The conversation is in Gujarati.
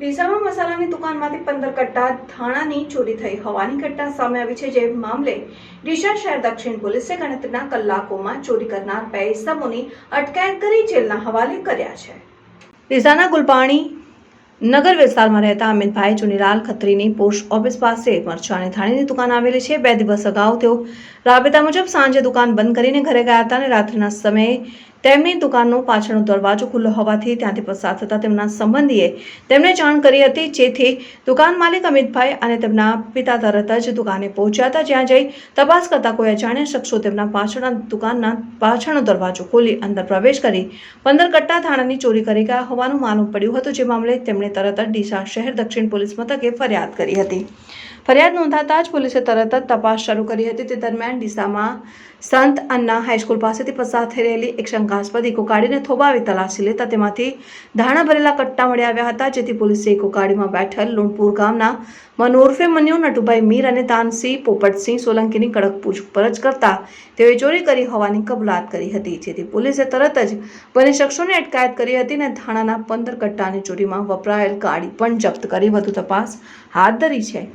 ડીસામાં મસાલાની દુકાનમાંથી પંદર કટ્ટા ધાણાની ચોરી થઈ હોવાની ઘટના સામે આવી છે જે મામલે ડીસા શહેર દક્ષિણ પોલીસે ગણતરીના કલાકોમાં ચોરી કરનાર બે ઇસમોની અટકાયત કરી જેલના હવાલે કર્યા છે. ડીસાના ગુલપાણી નગર વિસ્તારમાં રહેતા અમિતભાઈ ચુનીલાલ ખત્રીની પોસ્ટ ઓફિસ પાસે મરચાની થાણીની દુકાન આવેલી છે. બે દિવસ અગાઉ તેઓ રાબેતા મુજબ સાંજે દુકાન બંધ કરીને ઘરે ગયા હતા અને રાત્રિના સમયે તેમની દુકાનનો પાછળનો દરવાજો ખુલ્લો હોવાથી ત્યાંથી પસાર થતા તેમના સંબંધીએ તેમને જાણ કરી હતી, જેથી દુકાન માલિક અમિતભાઈ અને તેમના પિતા તરત જ દુકાને પહોંચ્યા હતા. જ્યાં જઈ તપાસ કરતા કોઈ અજાણ્યા શખ્સો તેમના પાછળના દુકાનના પાછળનો દરવાજો ખોલી અંદર પ્રવેશ કરી પંદર કટ્ટા થાણાની ચોરી કરી ગયા હોવાનું માલુમ પડ્યું હતું. જે મામલે તેમણે તરત જ ડીસા શહેર દક્ષિણ પોલીસ મથકે ફરિયાદ કરી હતી. ફરિયાદ નોંધાતા જ પોલીસે તરત જ તપાસ શરૂ કરી હતી. તે દરમિયાન ડીસામાં સંત અન્ના હાઈસ્કૂલ પાસેથી પસાર થઈ રહેલી એક શંકાસ્પદ ઇકો ગાડીને થોભાવી તલાશી લેતા તેમાંથી ધાણા ભરેલા કટ્ટા મળી આવ્યા હતા, જેથી પોલીસે ઇકો ગાડીમાં બેઠેલ લુણપુર ગામના મનોરફે મન્યુ, નટુભાઈ મીર અને તાનસિંહ પોપટસિંહ સોલંકીની કડક પૂછપરછ કરતા તેઓએ ચોરી કરી હોવાની કબૂલાત કરી હતી, જેથી પોલીસે તરત જ બંને શખ્સોને અટકાયત કરી હતી અને ધાણાના પંદર કટ્ટાની ચોરીમાં વપરાયેલ ગાડી પણ જપ્ત કરી. વધુ તપાસ હાથ ધરી છે.